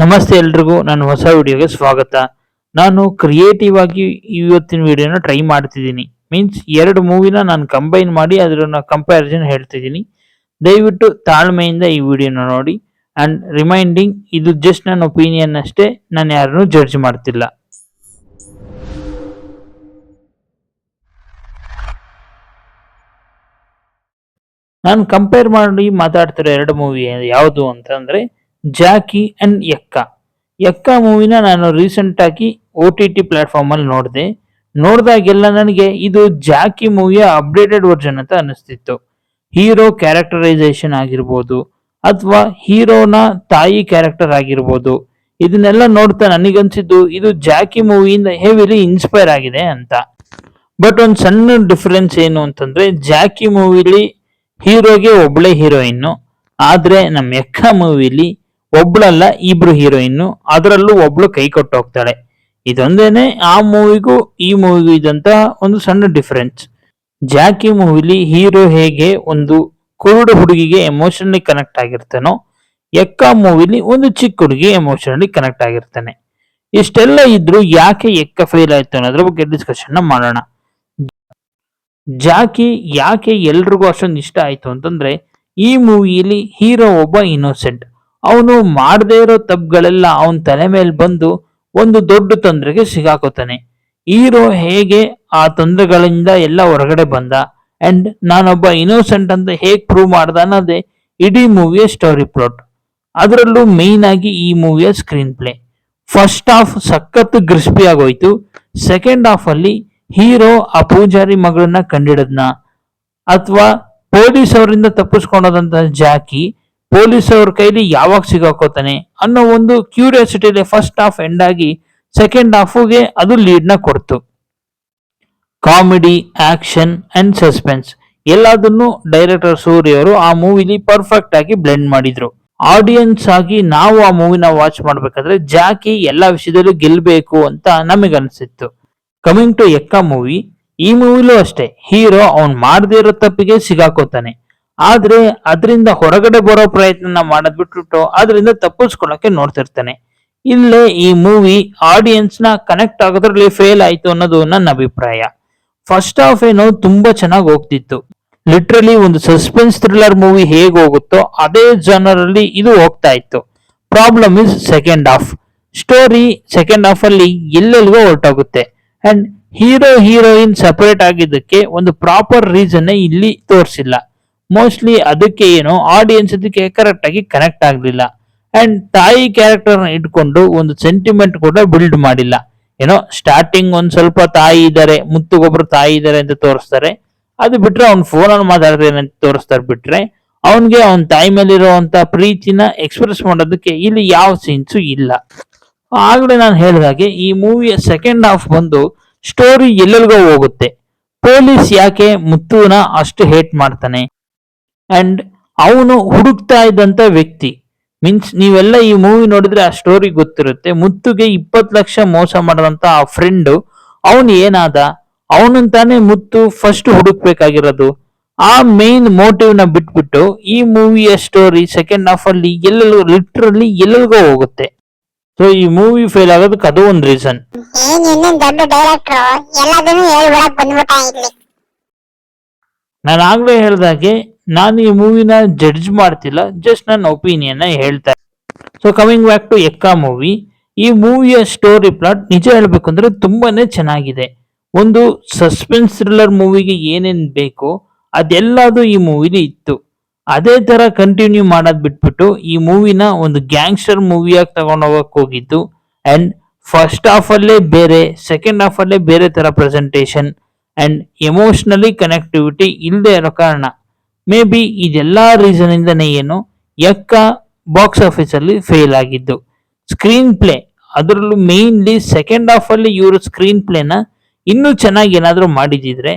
ನಮಸ್ತೆ ಎಲ್ರಿಗೂ, ನನ್ನ ಹೊಸ ವಿಡಿಯೋಗೆ ಸ್ವಾಗತ. ನಾನು ಕ್ರಿಯೇಟಿವ್ ಆಗಿ ಇವತ್ತಿನ ವಿಡಿಯೋನ ಟ್ರೈ ಮಾಡ್ತಿದ್ದೀನಿ. ಮೀನ್ಸ್ ಎರಡು ಮೂವಿನ ನಾನು ಕಂಬೈನ್ ಮಾಡಿ ಅದನ್ನ ಕಂಪ್ಯಾರಿಸನ್ ಹೇಳ್ತಿದ್ದೀನಿ. ದಯವಿಟ್ಟು ತಾಳ್ಮೆಯಿಂದ ಈ ವಿಡಿಯೋನ ನೋಡಿ ಅಂಡ್ ರಿಮೈಂಡಿಂಗ್ ಇದು ಜಸ್ಟ್ ನನ್ನ ಒಪಿನಿಯನ್ ಅಷ್ಟೇ, ನಾನು ಯಾರನ್ನೂ ಜಡ್ಜ್ ಮಾಡ್ತಿಲ್ಲ. ನಾನು ಕಂಪೇರ್ ಮಾಡಿ ಮಾತಾಡ್ತಿರೋ ಎರಡು ಮೂವಿ ಯಾವುದು ಅಂತಂದ್ರೆ ಜಾಕಿ ಅಂಡ್ ಎಕ್ಕ. ಎಕ್ಕ ಮೂವಿನ ನಾನು ರೀಸೆಂಟ್ ಆಗಿ ಓ ಟಿ ಟಿ ಪ್ಲಾಟ್ಫಾರ್ಮ್ ಅಲ್ಲಿ ನೋಡಿದೆ ನೋಡಿದಾಗೆಲ್ಲ ನನಗೆ ಇದು ಜಾಕಿ ಮೂವಿಯ ಅಪ್ಡೇಟೆಡ್ ವರ್ಜನ್ ಅಂತ ಅನಿಸ್ತಿತ್ತು ಹೀರೋ ಕ್ಯಾರೆಕ್ಟರೈಸೇಷನ್ ಆಗಿರ್ಬೋದು ಅಥವಾ ಹೀರೋನ ತಾಯಿ ಕ್ಯಾರೆಕ್ಟರ್ ಆಗಿರ್ಬೋದು. ಇದನ್ನೆಲ್ಲ ನೋಡ್ತಾ ನನಗನ್ಸಿದ್ದು ಇದು ಜಾಕಿ ಮೂವಿಯಿಂದ ಹೆವಿಲಿ ಇನ್ಸ್ಪೈರ್ ಆಗಿದೆ ಅಂತ. ಬಟ್ ಒಂದು ಸಣ್ಣ ಡಿಫರೆನ್ಸ್ ಏನು ಅಂತಂದ್ರೆ ಜಾಕಿ ಮೂವಿಲಿ ಹೀರೋಗೆ ಒಬ್ಳೆ ಹೀರೋಯಿನ್ನು ಆದ್ರೆ ನಮ್ಮ ಎಕ್ಕ ಮೂವಿಲಿ ಒಬ್ಳಲ್ಲ, ಇಬ್ರು ಹೀರೋಯಿನ್ ಅದರಲ್ಲೂ ಒಬ್ಳು ಕೈ ಕೊಟ್ಟು ಹೋಗ್ತಾಳೆ. ಇದೊಂದೇನೆ ಆ ಮೂವಿಗೂ, ಈ ಮೂವಿಗೂ ಇದಂತ ಒಂದು ಸಣ್ಣ ಡಿಫರೆನ್ಸ್ ಜಾಕಿ ಮೂವಿಲಿ ಹೀರೋ ಹೇಗೆ ಒಂದು ಕುರುಡು ಹುಡುಗಿಗೆ ಎಮೋಷನಲಿ ಕನೆಕ್ಟ್ ಆಗಿರ್ತಾನೋ, ಎಕ್ಕ ಮೂವಿಲಿ ಒಂದು ಚಿಕ್ಕ ಹುಡುಗಿ ಎಮೋಷನಲಿ ಕನೆಕ್ಟ್ ಆಗಿರ್ತಾನೆ. ಇಷ್ಟೆಲ್ಲ ಇದ್ರು ಯಾಕೆ ಎಕ್ಕ ಫೇಲ್ ಆಯ್ತು ಅನ್ನೋದ್ರ ಬಗ್ಗೆ ಡಿಸ್ಕಷನ್ ಮಾಡೋಣ. ಜಾಕಿ ಯಾಕೆ ಎಲ್ರಿಗೂ ಅಷ್ಟೊಂದು ಇಷ್ಟ ಆಯ್ತು ಅಂತಂದ್ರೆ, ಈ ಮೂವಿಯಲ್ಲಿ ಹೀರೋ ಒಬ್ಬ ಇನ್ನೋಸೆಂಟ್ ಅವನು ಮಾಡದೇ ಇರೋ ತಪ್ಪುಗಳೆಲ್ಲ ಅವನ ತಲೆ ಮೇಲೆ ಬಂದು ಒಂದು ದೊಡ್ಡ ತೊಂದರೆಗೆ ಸಿಗಾಕೋತಾನೆ. ಹೀರೋ ಹೇಗೆ ಆ ತೊಂದರೆಗಳಿಂದ ಎಲ್ಲ ಹೊರಗಡೆ ಬಂದ? ಅಂಡ್ ನಾನೊಬ್ಬ ಇನ್ನೋಸೆಂಟ್ ಅಂತ ಹೇಗೆ ಪ್ರೂವ್ ಮಾಡ್ದ ಅನ್ನೋದೇ ಇಡೀ ಮೂವಿಯ ಸ್ಟೋರಿ ಪ್ಲಾಟ್ ಅದರಲ್ಲೂ ಮೇನ್ ಆಗಿ ಈ ಮೂವಿಯ ಸ್ಕ್ರೀನ್ ಪ್ಲೇ ಫಸ್ಟ್ ಹಾಫ್ ಸಖತ್ ಗ್ರಿಸ್ಪಿ ಆಗೋಯ್ತು. ಸೆಕೆಂಡ್ ಹಾಫ್ ಅಲ್ಲಿ ಹೀರೋ ಆ ಪೂಜಾರಿ ಮಗಳನ್ನ ಕಂಡಿಡದ್ನ. ಅಥವಾ ಪೊಲೀಸ್ ಅವರಿಂದ ತಪ್ಪಿಸ್ಕೊಂಡದಂತ ಜಾಕಿ ಪೊಲೀಸ್ ಅವ್ರ ಕೈಲಿ ಯಾವಾಗ ಸಿಗಾಕೋತಾನೆ ಅನ್ನೋ ಒಂದು ಕ್ಯೂರಿಯಾಸಿಟಿ ಫಸ್ಟ್ ಹಾಫ್ ಎಂಡ್ ಆಗಿ ಸೆಕೆಂಡ್ ಹಾಫ್ಗೆ ಅದು ಲೀಡ್ನ ಕೊಡ್ತು. ಕಾಮಿಡಿ ಆಕ್ಷನ್ ಅಂಡ್ ಸಸ್ಪೆನ್ಸ್ ಎಲ್ಲದನ್ನು ಡೈರೆಕ್ಟರ್ ಸೂರ್ಯ ಅವರು ಆ ಮೂವಿಲಿ ಪರ್ಫೆಕ್ಟ್ ಆಗಿ ಬ್ಲೆಂಡ್ ಮಾಡಿದ್ರು. ಆಡಿಯನ್ಸ್ ಆಗಿ ನಾವು ಆ ಮೂವಿನ ವಾಚ್ ಮಾಡ್ಬೇಕಾದ್ರೆ ಜಾಕಿ ಎಲ್ಲಾ ವಿಷಯದಲ್ಲೂ ಗೆಲ್ಬೇಕು ಅಂತ ನಮಗನ್ಸಿತ್ತು. ಕಮಿಂಗ್ ಟು ಎಕ್ಕ ಮೂವಿ ಈ ಮೂವಿಲೂ ಅಷ್ಟೇ, ಹೀರೋ ಅವ್ನ್ ಮಾಡದೇ ಇರೋ ತಪ್ಪಿಗೆ ಸಿಗಾಕೋತಾನೆ. ಆದ್ರೆ ಅದರಿಂದ ಹೊರಗಡೆ ಬರೋ ಪ್ರಯತ್ನ ಮಾಡೋದ್ ಬಿಟ್ಬಿಟ್ಟು ಅದರಿಂದ ತಪ್ಪಿಸ್ಕೊಳಕ್ಕೆ ನೋಡ್ತಿರ್ತಾನೆ. ಇಲ್ಲೇ ಈ ಮೂವಿ ಆಡಿಯನ್ಸ್ನ ಕನೆಕ್ಟ್ ಆಗೋದ್ರಲ್ಲಿ ಫೇಲ್ ಆಯ್ತು ಅನ್ನೋದು ನನ್ನ ಅಭಿಪ್ರಾಯ. ಫಸ್ಟ್ ಹಾಫ್ ಏನು ತುಂಬಾ ಚೆನ್ನಾಗಿ ಹೋಗ್ತಿತ್ತು. ಲಿಟ್ರಲಿ ಒಂದು ಸಸ್ಪೆನ್ಸ್ ಥ್ರಿಲ್ಲರ್ ಮೂವಿ ಹೇಗೆ ಹೋಗುತ್ತೋ ಅದೇ ಜನರಲ್ಲಿ ಇದು ಹೋಗ್ತಾ ಇತ್ತು. Problem is second half story second half ಅಲ್ಲಿ ಎಲ್ಲೆಲ್ಗೋ ಹೊರಟೋಗುತ್ತೆ. ಅಂಡ್ ಹೀರೋ ಹೀರೋಯಿನ್ ಸಪರೇಟ್ ಆಗಿದ್ದಕ್ಕೆ ಒಂದು ಪ್ರಾಪರ್ ರೀಸನ್ ಇಲ್ಲಿ ತೋರಿಸಿಲ್ಲ. ಮೋಸ್ಟ್ಲಿ ಅದಕ್ಕೆ ಏನು ಆಡಿಯನ್ಸ್ ಅದಕ್ಕೆ ಕರೆಕ್ಟ್ ಆಗಿ ಕನೆಕ್ಟ್ ಆಗಲಿಲ್ಲ. ಅಂಡ್ ತಾಯಿ ಕ್ಯಾರೆಕ್ಟರ್ನ ಇಟ್ಕೊಂಡು ಒಂದು ಸೆಂಟಿಮೆಂಟ್ ಕೂಡ ಬಿಲ್ಡ್ ಮಾಡಿಲ್ಲ. ಏನೋ ಸ್ಟಾರ್ಟಿಂಗ್ ಒಂದು ಸ್ವಲ್ಪ ತಾಯಿ ಇದ್ದಾರೆ ಮುತ್ತುಗೊಬ್ರು ತಾಯಿ ಇದ್ದಾರೆ ಅಂತ ತೋರಿಸ್ತಾರೆ. ಅದು ಬಿಟ್ರೆ ಅವ್ನ್ ಫೋನ್ ಅಲ್ಲಿ ಮಾತಾಡ್ತಾರೆ ಅಂತ ತೋರಿಸ್ತಾರೆ ಬಿಟ್ರೆ, ಅವನ್ಗೆ ಅವ್ನ ತಾಯಿ ಮೇಲಿರುವಂತ ಪ್ರೀತಿನ ಎಕ್ಸ್ಪ್ರೆಸ್ ಮಾಡೋದಕ್ಕೆ ಇಲ್ಲಿ ಯಾವ ಸೀನ್ಸು ಇಲ್ಲ. ಆಗಲೇ ನಾನು ಹೇಳಿದಾಗೆ ಈ ಮೂವಿಯ ಸೆಕೆಂಡ್ ಹಾಫ್ ಬಂದು ಸ್ಟೋರಿ ಎಲ್ಲರಿಗೂ ಹೋಗುತ್ತೆ. ಪೊಲೀಸ್ ಯಾಕೆ ಮುತ್ತುನ ಅಷ್ಟು ಹೇಟ್ ಮಾಡ್ತಾನೆ? ಅಂಡ್ ಅವನು ಹುಡುಕ್ತಾ ಇದ್ದಂತ ವ್ಯಕ್ತಿ. ಮೀನ್ಸ್ ನೀವೆಲ್ಲ ಈ ಮೂವಿ ನೋಡಿದ್ರೆ ಆ ಸ್ಟೋರಿ ಗೊತ್ತಿರುತ್ತೆ. ಮುತ್ತುಗೆ ಇಪ್ಪತ್ ಲಕ್ಷ ಮೋಸ ಮಾಡಿದಂತ ಆ ಫ್ರೆಂಡ್ ಅವನು ಏನಾದ? ಅವನಂತಾನೆ ಮುತ್ತು ಫಸ್ಟ್ ಹುಡುಕ್ಬೇಕಾಗಿರೋದು. ಆ ಮೇನ್ ಮೋಟಿವ್ನ ಬಿಟ್ಬಿಟ್ಟು ಈ ಮೂವಿಯ ಸ್ಟೋರಿ ಸೆಕೆಂಡ್ ಹಾಫ್ ಅಲ್ಲಿ ಎಲ್ಲೆಲ್ಲೋ ಲಿಟ್ರಲಿ ಎಲ್ಲೆಲ್ಗೋ ಹೋಗುತ್ತೆ. ಸೊ ಈ ಮೂವಿ ಫೇಲ್ ಆಗೋದಕ್ಕೆ ಅದು ಒಂದು ರೀಸನ್ ನಾನು ಆಗ್ಲೇ ಹೇಳ್ದಾಗೆ ನಾನು ಈ ಮೂವಿನ ಜಡ್ಜ್ ಮಾಡ್ತಿಲ್ಲ ಜಸ್ಟ್ ನನ್ನ ಒಪಿನಿಯನ್ ಹೇಳ್ತಾ so coming back to Ekka movie ಈ ಮೂವಿಯ ಸ್ಟೋರಿ ಪ್ಲಾಟ್ ನಿಜ ಹೇಳಬೇಕು ಅಂದ್ರೆ ತುಂಬಾನೇ ಚೆನ್ನಾಗಿದೆ. ಒಂದು ಸಸ್ಪೆನ್ಸ್ ಥ್ರಿಲ್ಲರ್ ಮೂವಿಗೆ ಏನೇನ್ ಬೇಕೋ ಅದೆಲ್ಲದು ಈ ಮೂವಿಲಿ ಇತ್ತು. ಅದೇ ತರ ಕಂಟಿನ್ಯೂ ಮಾಡೋದ್ ಬಿಟ್ಬಿಟ್ಟು ಈ ಮೂವಿನ ಒಂದು ಗ್ಯಾಂಗ್ಸ್ಟರ್ ಮೂವಿಯಾಗಿ ತಗೊಂಡು ಹೋಗಕ್ ಹೋಗಿದ್ದು ಅಂಡ್ ಫಸ್ಟ್ ಹಾಫ್ ಅಲ್ಲೇ ಬೇರೆ ಸೆಕೆಂಡ್ ಹಾಫ್ ಅಲ್ಲೇ ಬೇರೆ ತರ ಪ್ರೆಸೆಂಟೇಶನ್ ಅಂಡ್ ಎಮೋಷನಲಿ ಕನೆಕ್ಟಿವಿಟಿ ಇಲ್ಲದೆ ಇರೋ ಕಾರಣ. ಮೇ ಬಿ ಇದೆಲ್ಲ ರೀಸನ್ ಇಂದನೇ ಏನು ಯಕ್ಕ ಬಾಕ್ಸ್ ಆಫೀಸ್ ಅಲ್ಲಿ ಫೇಲ್ ಆಗಿದ್ದು. ಸ್ಕ್ರೀನ್ ಪ್ಲೇ ಅದರಲ್ಲೂ ಮೇನ್ಲಿ ಸೆಕೆಂಡ್ ಹಾಫ್ ಅಲ್ಲಿ ಇವರು ಸ್ಕ್ರೀನ್ ಪ್ಲೇನ ಇನ್ನೂ ಚೆನ್ನಾಗಿ ಏನಾದರೂ ಮಾಡಿದಿದ್ರೆ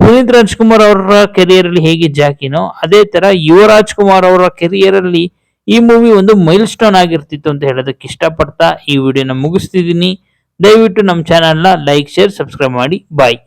ಪುನೀತ್ ರಾಜ್ಕುಮಾರ್ ಅವರ ಕೆರಿಯರ್ ಅಲ್ಲಿ ಹೇಗೆ ಜಾಕಿನೋ, ಅದೇ ತರ ಯುವರಾಜ್ ಕುಮಾರ್ ಅವರ ಕೆರಿಯರ್ ಅಲ್ಲಿ ಈ ಮೂವಿ ಒಂದು ಮೈಲ್ ಸ್ಟೋನ್ ಆಗಿರ್ತಿತ್ತು ಅಂತ ಹೇಳೋದಕ್ಕೆ ಇಷ್ಟಪಡ್ತಾ ಈ ವಿಡಿಯೋನ ಮುಗಿಸ್ತಿದ್ದೀನಿ. ದಯವಿಟ್ಟು ನಮ್ಮ ಚಾನಲ್ನ ಲೈಕ್ ಶೇರ್ ಸಬ್ಸ್ಕ್ರೈಬ್ ಮಾಡಿ. ಬಾಯ್